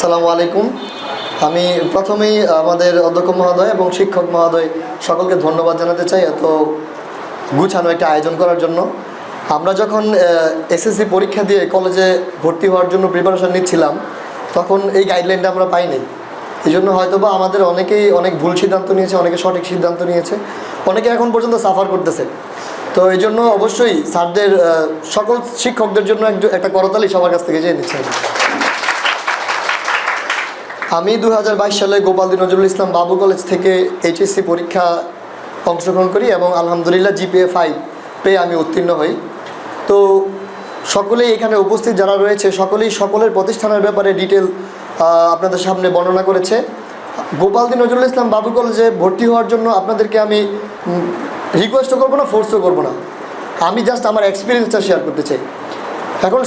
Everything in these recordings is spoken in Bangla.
আসসালামু আলাইকুম। আমি প্রথমেই আমাদের অধ্যক্ষ মহোদয় এবং শিক্ষক মহোদয় সকলকে ধন্যবাদ জানাতে চাই এত গুছানো একটা আয়োজন করার জন্য। আমরা যখন এসএসসি পরীক্ষা দিয়ে কলেজে ভর্তি হওয়ার জন্য প্রিপারেশন নিচ্ছিলাম, তখন এই গাইডলাইনটা আমরা পাইনি। এই জন্য হয়তো বা আমাদের অনেকেই অনেক ভুল সিদ্ধান্ত নিয়েছে, অনেকে সঠিক সিদ্ধান্ত নিয়েছে, অনেকে এখন পর্যন্ত সাফার করতেছে। তো এই জন্য অবশ্যই স্যারদের সকল শিক্ষকদের জন্য একটা করতালি সবার কাছ থেকে চেয়ে নিচ্ছি আমি। দু হাজার বাইশ সালে গোপালদি নজরুল ইসলাম বাবু কলেজ থেকে এইচএসসি পরীক্ষা অংশগ্রহণ করি এবং আলহামদুলিল্লাহ জিপিএ ফাইভ পেয়ে আমি উত্তীর্ণ হই। তো সকলেই এখানে উপস্থিত যারা রয়েছে, সকলেই সকলের প্রতিষ্ঠানের ব্যাপারে ডিটেল আপনাদের সামনে বর্ণনা করেছে। গোপালদি নজরুল ইসলাম বাবু কলেজে ভর্তি হওয়ার জন্য আপনাদেরকে আমি রিকোয়েস্টও করব না ফোর্সও করব না। আমি জাস্ট আমার এক্সপিরিয়েন্সটা শেয়ার করতে চাই। এখন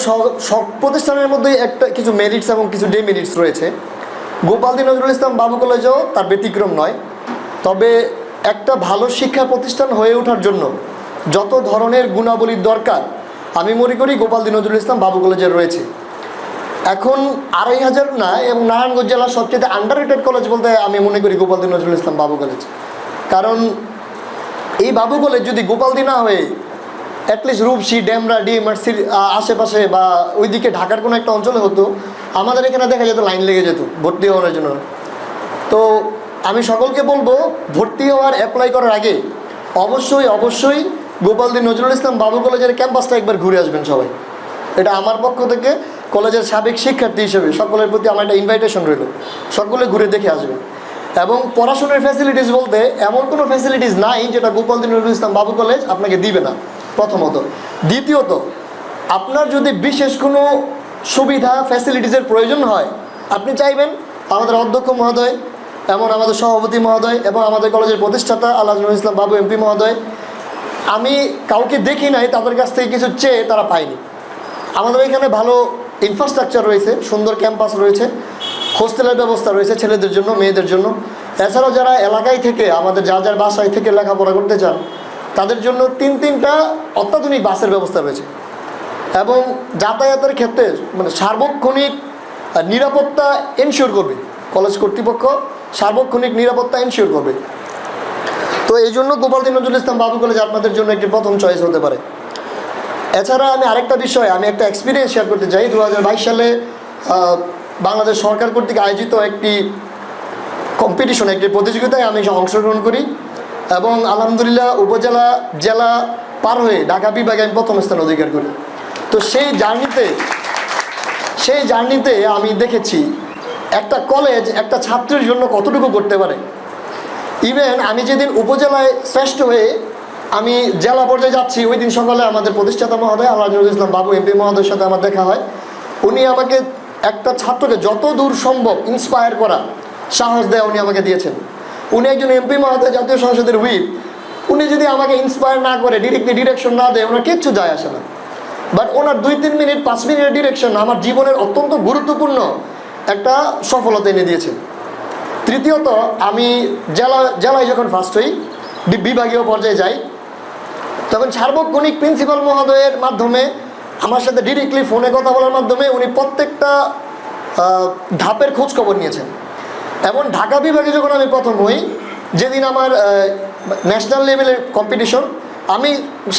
সব প্রতিষ্ঠানের মধ্যেই একটা কিছু মেরিটস এবং কিছু ডেমেরিটস রয়েছে। গোপালদি নজরুল ইসলাম বাবু কলেজেও তার ব্যতিক্রম নয়। তবে একটা ভালো শিক্ষা প্রতিষ্ঠান হয়ে ওঠার জন্য যত ধরনের গুণাবলীর দরকার, আমি মনে করি গোপালদি নজরুল ইসলাম বাবু কলেজের রয়েছে। এখন আড়াই হাজার না, এবং নারায়ণগঞ্জ জেলার সবচেয়ে আন্ডার কলেজ বলতে আমি মনে করি গোপালদি নজরুল ইসলাম বাবু কলেজ। কারণ এই বাবু কলেজ যদি গোপালদি না হয়ে অ্যাটলিস্ট রূপসী ড্যামরা ডিএমআরসির আশেপাশে বা ওইদিকে ঢাকার কোনো একটা অঞ্চলে হতো আমাদের এখানে দেখা যেত, লাইন লেগে যেত, ভর্তি হওয়ার জন্য। তো আমি সকলকে বলব, ভর্তি হওয়ার অ্যাপ্লাই করার আগে অবশ্যই অবশ্যই গোপালদি নজরুল ইসলাম বাবু কলেজের ক্যাম্পাসটা একবার ঘুরে আসবেন সবাই। এটা আমার পক্ষ থেকে কলেজের সাবেক শিক্ষার্থী হিসেবে সকলের প্রতি আমার একটা ইনভাইটেশন রইল। সকলে ঘুরে দেখে আসবেন। এবং পড়াশোনার ফ্যাসিলিটিস বলতে এমন কোনো ফ্যাসিলিটিস নাই যেটা গোপালদি নজরুল ইসলাম বাবু কলেজ আপনাকে দিবে না, প্রথমত। দ্বিতীয়ত, আপনার যদি বিশেষ কোনো সুবিধা ফ্যাসিলিটিসের প্রয়োজন হয়। আপনি চাইবেন আমাদের অধ্যক্ষ মহোদয় এমন আমাদের সভাপতি মহোদয় এবং আমাদের কলেজের প্রতিষ্ঠাতা আল্লাহ ইসলাম বাবু এমপি মহোদয়। আমি কাউকে দেখি নাই, তাদের কাছ থেকে কিছু চেয়ে তারা পায়নি। আমাদের এখানে ভালো ইনফ্রাস্ট্রাকচার রয়েছে, সুন্দর ক্যাম্পাস রয়েছে হোস্টেলের ব্যবস্থা রয়েছে ছেলেদের জন্য, মেয়েদের জন্য। এছাড়াও যারা এলাকায় থেকে, আমাদের যার যার বাসায় থেকে লেখাপড়া করতে চান, তাদের জন্য তিন তিনটা অত্যাধুনিক বাসের ব্যবস্থা রয়েছে। এবং যাতায়াতের ক্ষেত্রে মানে সার্বক্ষণিক নিরাপত্তা এনশিওর করবে। কলেজ কর্তৃপক্ষ সার্বক্ষণিক নিরাপত্তা এনশিওর করবে। তো এই জন্য গোপালদি নজরুল ইসলাম বাবু কলেজ আপনাদের জন্য একটি প্রথম চয়েস হতে পারে। এছাড়া আমি আরেকটা বিষয়, আমি একটা এক্সপিরিয়েন্স শেয়ার করতে চাই। দু হাজার বাইশ সালে বাংলাদেশ সরকার কর্তৃক আয়োজিত একটি কম্পিটিশন একটি প্রতিযোগিতায় আমি অংশগ্রহণ করি এবং আলহামদুলিল্লাহ উপজেলা, জেলা পার হয়ে ঢাকা বিভাগে আমি প্রথম স্থান অধিকার করি। তো সেই জার্নিতে সেই জার্নিতে আমি দেখেছি একটা কলেজ একটা ছাত্রের জন্য কতটুকু করতে পারে। ইভেন আমি যেদিন উপজেলায় শ্রেষ্ঠ হয়ে আমি জেলা পর্যায়ে যাচ্ছি, ওই দিন সকালে আমাদের প্রতিষ্ঠাতা মহোদয় আল্লাহ ইসলাম বাবু এমপি মহোদয়ের সাথে আমার দেখা হয়। উনি আমাকে একটা ছাত্রকে যত দূর সম্ভব ইন্সপায়ার করা সাহস দেয় উনি আমাকে দিয়েছেন। উনি একজন এমপি মহোদয়, জাতীয় সংসদের হুইপ উনি যদি আমাকে ইন্সপায়ার না করে ডিরেক্টলি ডিরেকশন না দেয়, ওনার কিচ্ছু যায় আসে না। বাট ওনার দুই, তিন মিনিট, পাঁচ মিনিটের ডিরেকশন আমার জীবনের অত্যন্ত গুরুত্বপূর্ণ একটা সফলতা এনে দিয়েছে। তৃতীয়ত, আমি জেলা, জেলায় যখন ফার্স্ট হই বিভাগীয় পর্যায়ে যাই, তখন সার্বক্ষণিক প্রিন্সিপাল মহোদয়ের মাধ্যমে, আমার সাথে ডিরেক্টলি ফোনে কথা বলার মাধ্যমে উনি প্রত্যেকটা ধাপের খোঁজ খবর নিয়েছেন। এবং ঢাকা বিভাগে যখন আমি প্রথম হই, যেদিন আমার ন্যাশনাল লেভেলের কম্পিটিশন আমি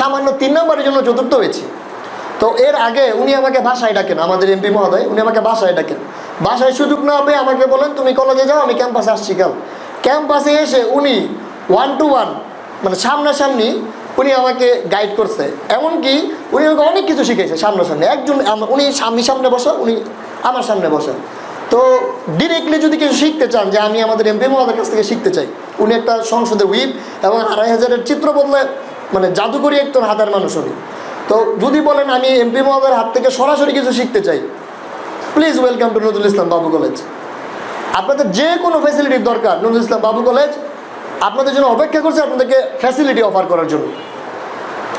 সামান্য তিন নম্বরের জন্য চতুর্থ হয়েছি। তো এর আগে উনি আমাকে বাসায় ডাকেন, আমাদের এমপি মহোদয়, উনি আমাকে বাসায় ডাকেন। বাসায় সুযোগ না পেয়ে আমাকে বলেন, তুমি কলেজে যাও, আমি ক্যাম্পাসে আসছি কাল। ক্যাম্পাসে এসে উনি ওয়ান টু ওয়ান মানে সামনাসামনি উনি আমাকে গাইড করছে। এমনকি উনি আমাকে অনেক কিছু শিখেছে সামনাসামনি। একজন উনি সামনে সামনে বসা, উনি আমার সামনে বসেন তো ডিরেক্টলি যদি কিছু শিখতে চান যে আমি আমাদের এমপি মহোদয়ের কাছ থেকে শিখতে চাই, উনি একটা সংসদে হুইপ এবং আড়াই হাজারের চিত্র বদলে মানে জাদুকরি একজন হাতের মানুষ উনি। তো যদি বলেন আমি এমপি মহোদয়ের হাত থেকে সরাসরি কিছু শিখতে চাই please welcome to Nazrul Islam Babu college আপনাদের যে কোনো ফ্যাসিলিটির দরকার নজরুল ইসলাম বাবু কলেজ আপনাদের জন্য অপেক্ষা করছে আপনাদেরকে ফ্যাসিলিটি অফার করার জন্য।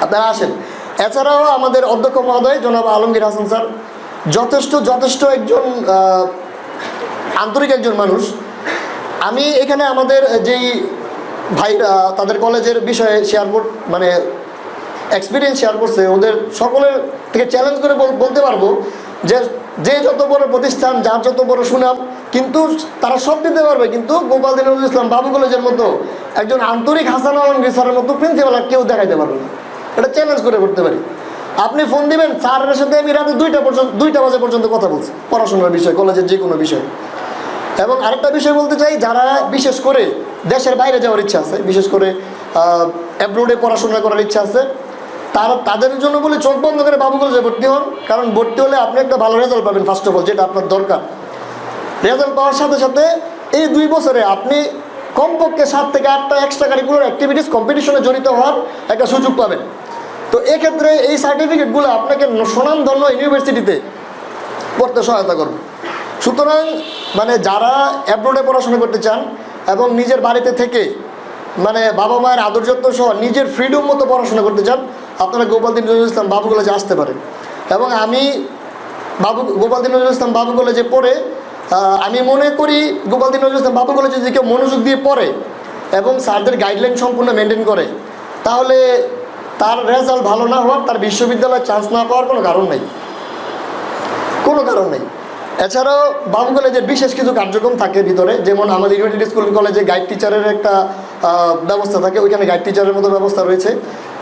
আপনারা আসেন। এছাড়াও আমাদের অধ্যক্ষ মহোদয়, জনাব আলমগীর হাসান স্যার, যথেষ্ট যথেষ্ট একজন আন্তরিক একজন মানুষ। আমি এখানে আমাদের যেই ভাইরা, তাদের কলেজের বিষয়ে শেয়ার মানে এক্সপিরিয়েন্স শেয়ার করছে, ওদের সকলের থেকে চ্যালেঞ্জ করে বল- বলতে পারব যে যে যত বড় প্রতিষ্ঠান, যার যত বড় সুনাম, কিন্তু তারা সব দিতে পারবে। কিন্তু গোপাল দিন ইসলাম বাবু কলেজের মতো একজন আন্তরিক হাসান আলমগীর স্যারের মতো প্রিন্সিপাল আর কেউ দেখাইতে পারবে না। এটা চ্যালেঞ্জ করে করতে পারি। আপনি ফোন দিবেন, স্যারের সাথে আমি রাতে দুইটা পর্যন্ত দুইটা বাজে পর্যন্ত কথা বলছি, পড়াশোনার বিষয়, কলেজের যে কোনো বিষয়। এবং আরেকটা বিষয় বলতে চাই, যারা বিশেষ করে দেশের বাইরে যাওয়ার ইচ্ছা আছে, বিশেষ করে অ্যাব্রোডে পড়াশোনা করার ইচ্ছা আছে তারা তাদের জন্য বলে চোখ বন্ধ করে বাবু ভর্তি হন। কারণ ভর্তি হলে আপনি একটা ভালো রেজাল্ট পাবেন ফার্স্ট অফ অল যেটা আপনার দরকার। রেজাল্ট পাওয়ার সাথে সাথে এই দুই বছরে আপনি কমপক্ষে সাত থেকে আটটা এক্সট্রা কারিকুলার অ্যাক্টিভিটিস কম্পিটিশনে জড়িত হওয়ার একটা সুযোগ পাবেন। তো এক্ষেত্রে এই সার্টিফিকেটগুলো আপনাকে সুনামধন্য ইউনিভার্সিটিতে পড়তে সহায়তা করবে। সুতরাং মানে যারা অ্যাব্রোডে পড়াশোনা করতে চান এবং নিজের বাড়িতে থেকে মানে বাবা মায়ের আদর যত্ন সহ নিজের ফ্রিডম মতো পড়াশোনা করতে চান আপনারা গোপালদিন নজরুল ইসলাম বাবু কলেজে আসতে পারেন। এবং আমি বাবু গোপালদিন নজরুল ইসলাম বাবু কলেজে পড়ে আমি মনে করি গোপালদিন নজরুল ইসলাম বাবু কলেজে যদি কেউ মনোযোগ দিয়ে পড়ে এবং স্যারদের গাইডলাইন সম্পূর্ণ মেনটেন করে, তাহলে তার রেজাল্ট ভালো না হওয়ার, তার বিশ্ববিদ্যালয়ে চান্স না পাওয়ার কোনো কারণ নেই। কোনো কারণ নেই। এছাড়াও বাবু কলেজের বিশেষ কিছু কার্যক্রম থাকে ভিতরে, যেমন আমাদের ইউনিভার্সিটি স্কুল কলেজে গাইড টিচারের একটা ব্যবস্থা থাকে, ওইখানে গাইড টিচারের মতো ব্যবস্থা রয়েছে।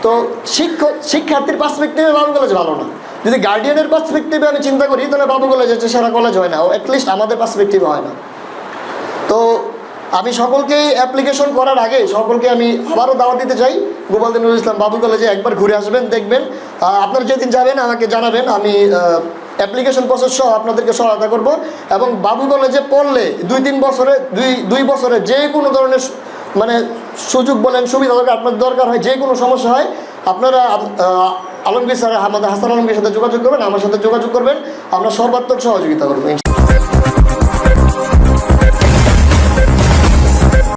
তো শিক্ষক, শিক্ষার্থীর পার্সপেক্টিভে বাবু কলেজ ভালো না। যদি গার্ডিয়ানের পার্সপেক্টিভে আমি চিন্তা করি, তাহলে বাবু কলেজ হচ্ছে সেরা কলেজ হয় না, ও অ্যাটলিস্ট আমাদের পার্সপেক্টিভে হয় না। তো আমি সকলকে অ্যাপ্লিকেশন করার আগে সকলকে আমি আবারও দাওয়া দিতে চাই গোপালদিন ইসলাম বাবু কলেজে একবার ঘুরে আসবেন, দেখবেন। আপনারা যেদিন যাবেন, আমাকে জানাবেন, আমি অ্যাপ্লিকেশন প্রসেস সহ আপনাদেরকে সহায়তা করব। এবং বাবু কলেজে পড়লে দুই তিন বছরে, দুই দুই বছরে যে কোনো ধরনের মানে সুযোগ বলেন, সুবিধা দরকার, আপনার দরকার হয়, যে কোনো সমস্যা হয়, আপনারা আলমগীর স্যার আমাদের হাসান আলমগীর সাথে যোগাযোগ করবেন, আমার সাথে যোগাযোগ করবেন, আমরা সর্বাত্মক সহযোগিতা করব